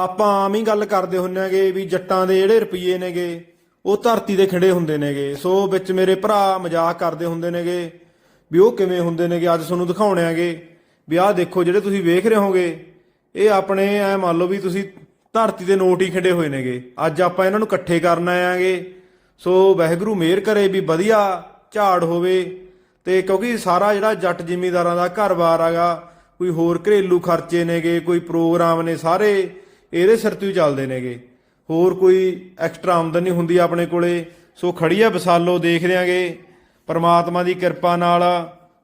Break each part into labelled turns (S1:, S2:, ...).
S1: ਆਪਾਂ ਆਮ ਹੀ ਗੱਲ ਕਰਦੇ ਹੁੰਨੇਗੇ ਵੀ ਜੱਟਾਂ ਦੇ ਜਿਹੜੇ ਰੁਪਈਏ ਨੇਗੇ, ਉਹ ਧਰਤੀ ਦੇ ਖਿੰਡੇ ਹੁੰਦੇ ਨੇਗੇ। ਸੋ ਵਿੱਚ ਮੇਰੇ ਭਰਾ ਮਜ਼ਾਕ ਕਰਦੇ ਹੁੰਦੇ ਨੇਗੇ ਵੀ ਉਹ ਕਿਵੇਂ ਹੁੰਦੇ ਨੇਗੇ, ਅੱਜ ਤੁਹਾਨੂੰ ਦਿਖਾਉਣੇ ਆਗੇ ਵੀ ਆਹ ਦੇਖੋ ਜਿਹੜੇ ਤੁਸੀਂ ਵੇਖ ਰਹੇ ਹੋਗੇ ਇਹ ਆਪਣੇ ਐ ਮੰਨ ਲਓ ਵੀ ਤੁਸੀਂ ਧਰਤੀ ਦੇ ਨੋਟ ਹੀ ਖਿੰਡੇ ਹੋਏ ਨੇਗੇ। ਅੱਜ ਆਪਾਂ ਇਹਨਾਂ ਨੂੰ ਇਕੱਠੇ ਕਰਨ ਆਏਾਂਗੇ ਸੋ ਵਾਹਿਗੁਰੂ ਮਿਹਰ ਕਰੇ ਵੀ ਵਧੀਆ ਝਾੜ ਹੋਵੇ ਤੇ ਕਿਉਂਕਿ ਸਾਰਾ ਜਿਹੜਾ ਜੱਟ ਜ਼ਿਮੀਂਦਾਰਾਂ ਦਾ ਘਰ-ਬਾਰ ਆਗਾ ਕੋਈ ਹੋਰ ਘਰੇਲੂ ਖਰਚੇ ਨੇਗੇ, ਕੋਈ ਪ੍ਰੋਗਰਾਮ ਨੇ ਸਾਰੇ ਇਹਦੇ ਸਿਰ ਤੋਂ ਹੀ ਚੱਲਦੇ ਨੇਗੇ। ਹੋਰ ਕੋਈ ਐਕਸਟਰਾ ਆਮਦਨੀ ਹੁੰਦੀ ਆ ਆਪਣੇ ਕੋਲੇ। ਸੋ ਖੜੀਆ ਵਸਾਲੋ, ਦੇਖ ਰਿਆਂਗੇ ਪਰਮਾਤਮਾ ਦੀ ਕਿਰਪਾ ਨਾਲ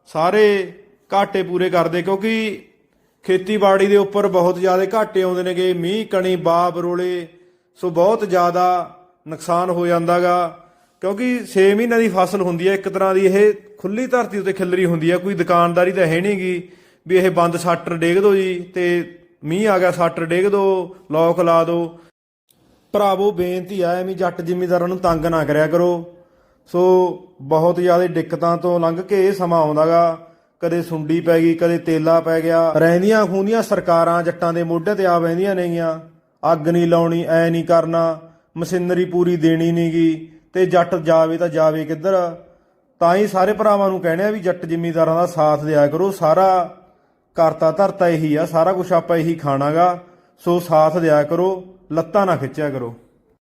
S1: ਸਾਰੇ ਘਾਟੇ ਪੂਰੇ ਕਰਦੇ, ਕਿਉਂਕਿ ਖੇਤੀਬਾੜੀ ਦੇ ਉੱਪਰ ਬਹੁਤ ਜ਼ਿਆਦਾ ਘਾਟੇ ਆਉਂਦੇ ਨੇਗੇ। ਮੀਂਹ, ਕਣੀ ਬਾਬ ਰੋਲੇ, ਸੋ ਬਹੁਤ ਜ਼ਿਆਦਾ ਨੁਕਸਾਨ ਹੋ ਜਾਂਦਾਗਾ। ਕਿਉਂਕਿ 6 ਮਹੀਨਿਆਂ ਦੀ ਫਸਲ ਹੁੰਦੀ ਹੈ ਇੱਕ ਤਰ੍ਹਾਂ ਦੀ ਇਹ ਖੁੱਲੀ ਧਰਤੀ ਉੱਤੇ ਖਿਲਰੀ ਹੁੰਦੀ ਹੈ ਕੋਈ ਦੁਕਾਨਦਾਰੀ ਤਾਂ ਹੈ ਨਹੀਂਗੀ ਵੀ ਇਹ ਬੰਦ ਸ਼ਟਰ ਡੇਗ ਦਿਓ ਜੀ ਤੇ ਮੀਂਹ ਆ ਗਿਆ, ਸੱਟ ਡੇਗ ਦੋ, ਲੋਕ ਲਾ ਦਿਓ ਭਰਾਵੋ, ਬੇਨਤੀ ਆ, ਐਵੇਂ ਜੱਟ ਜਿਮੀਦਾਰਾਂ ਨੂੰ ਤੰਗ ਨਾ ਕਰਿਆ ਕਰੋ। ਸੋ, ਬਹੁਤ ਜ਼ਿਆਦਾ ਦਿੱਕਤਾਂ ਤੋਂ ਲੰਘ ਕੇ ਇਹ ਸਮਾਂ ਆਉਂਦਾਗਾ। ਕਦੇ ਸੁੰਡੀ ਪੈ ਗਈ, ਕਦੇ ਤੇਲਾ ਪੈ ਗਿਆ। ਰਹਿੰਦੀਆਂ ਖੂੰਦੀਆਂ ਸਰਕਾਰਾਂ ਜੱਟਾਂ ਦੇ ਮੋਢੇ ਤੇ ਆ ਬਹਿੰਦੀਆਂ ਨੇਗੀਆਂ। ਅੱਗ ਨਹੀਂ ਲਾਉਣੀ, ਐ ਨਹੀਂ ਕਰਨਾ, ਮਸ਼ੀਨਰੀ ਪੂਰੀ ਦੇਣੀ ਨਹੀਂਗੀ। ਤੇ ਜੱਟ ਜਾਵੇ ਤਾਂ ਜਾਵੇ ਕਿੱਧਰ? ਤਾਂ ਹੀ ਸਾਰੇ ਭਰਾਵਾਂ ਨੂੰ ਕਹਿੰਦੇ ਆ ਵੀ ਜੱਟ ਜ਼ਿਮੀਂਦਾਰਾਂ ਦਾ ਸਾਥ ਦਿਆ ਕਰੋ, ਸਾਰਾ ਕਰਤਾ ਧਰਤਾ ਇਹੀ ਆ, ਸਾਰਾ ਕੁਝ ਆਪਾਂ ਇਹੀ ਖਾਣਾਗਾ। ਸੋ ਸਾਥ ਦਿਆ ਕਰੋ, ਲੱਤਾਂ ਨਾ ਖਿੱਚਿਆ ਕਰੋ।